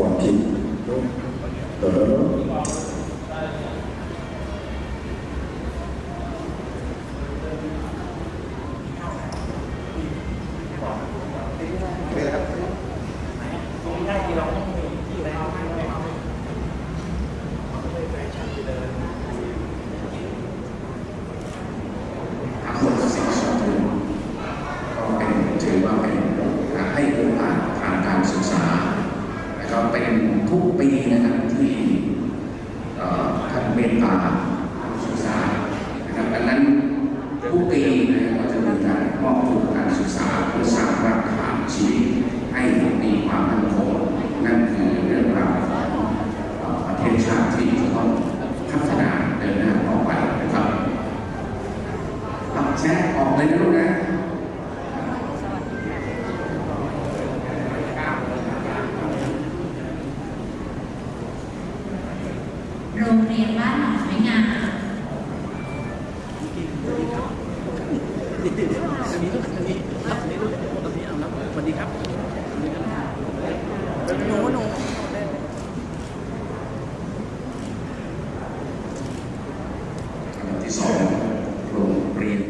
ใส่ความคิดเออ เป็นครับ ทั้งหมดสิ่งสองถึงก็เป็นถือว่าเป็นการให้โอกาสทางการศึกษานะครับเป็นทุกปีนะครับที่เอ่อท่านเมตตาผู้ศึกษานะครับดังนั้นทุกปีนะครับก็จะมีการมอบทุนการศึกษาเพื่อสร้างรากฐานชีวิตให้มีความมั่นคงนั่นคือเรื่องราวของเอ่อประเทศชาติที่จะต้องพัฒนาเดินหน้าต่อไปนะครับ ตัดแชร์ออกเลยนะลูกนะ โรงเรียนบ้านหนองไม้งามสวัสดีครับหนูหนูอันดับที่สองโรงเรียน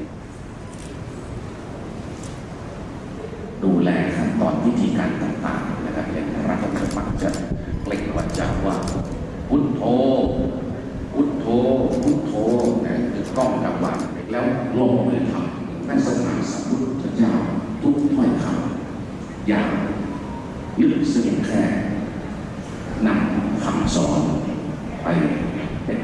ดูแลขั้นตอนวิธีการต่างๆนะครับอย่างรัฐก็มักจะเปล่งวาจาว่าพุทโธพุทโธพุทโธ ต้องกับวันแล้วลงมือทำนั่นสถานสัมพุทธเจ้าทุกถ้อยคำอย่างลึกซึ้งแค่นำคำสอนไปเป็น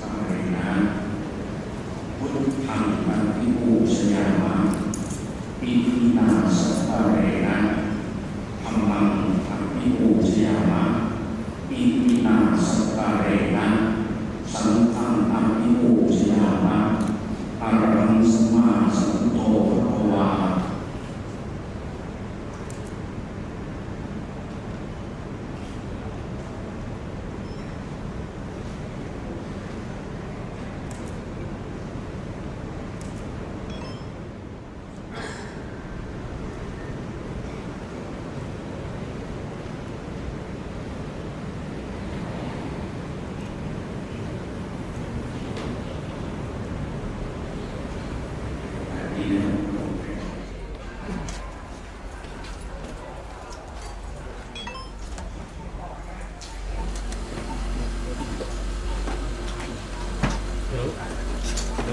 สารนะพุทธังมันทิภูสยามะปีตินาสัพพะเรนะธรรมังทังทิภูสยามะปีตินาสัพพะเรนะสังฆังทังทิภูสยามะอรหังสัมมาสัมพุทโธพระวา ดีนะครับ เดี๋ยวเดี๋ยว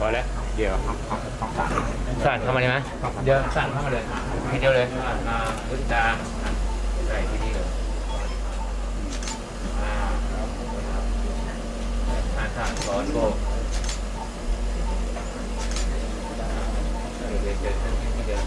พอแล้วเดี๋ยวสั่นเข้ามาได้ไหมเดี๋ยวสั่นเข้ามาเลยทีเดียวเลยมาพุทธาใส่ที่นี่เลยอ่าอ่าสั่นก่อนโบเดี๋ยวเดินที่เดิน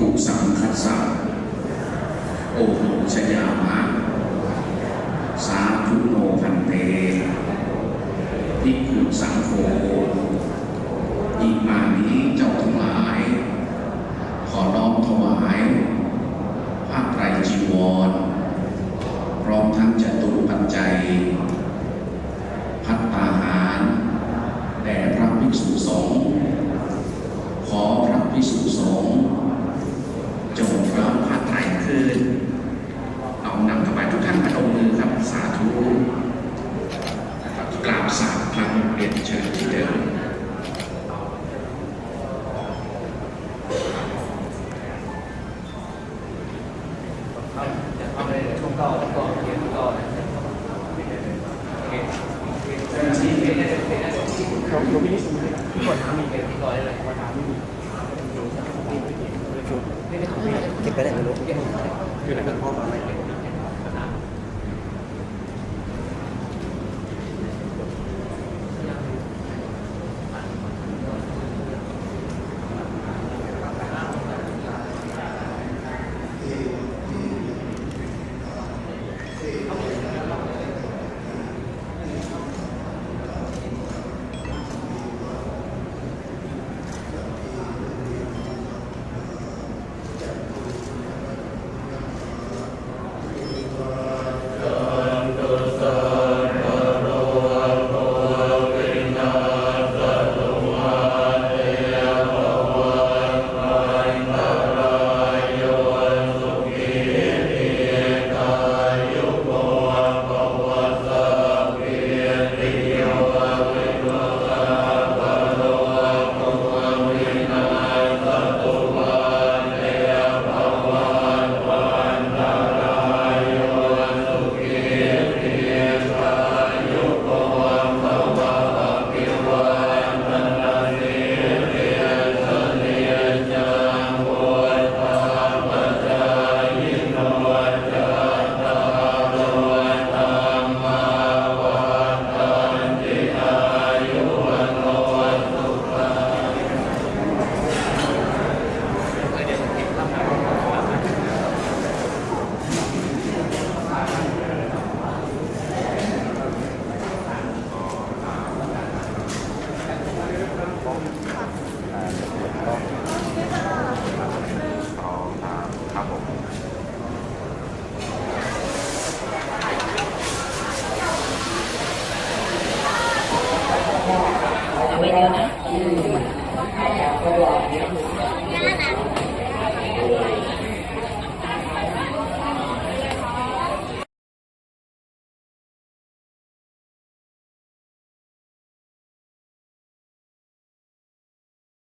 ถูกสามขัดสามโอโหชยามะสามธุโนพันเตพิกุสังโฆอีกมานี้เจ้าทั้งหลาย ขอน้อมถวายภาาไตรจีวร พร้อมทั้งจตุปัจจัย พัตตาหาร แด่พระภิกษุสอง Mau? แล้วนะ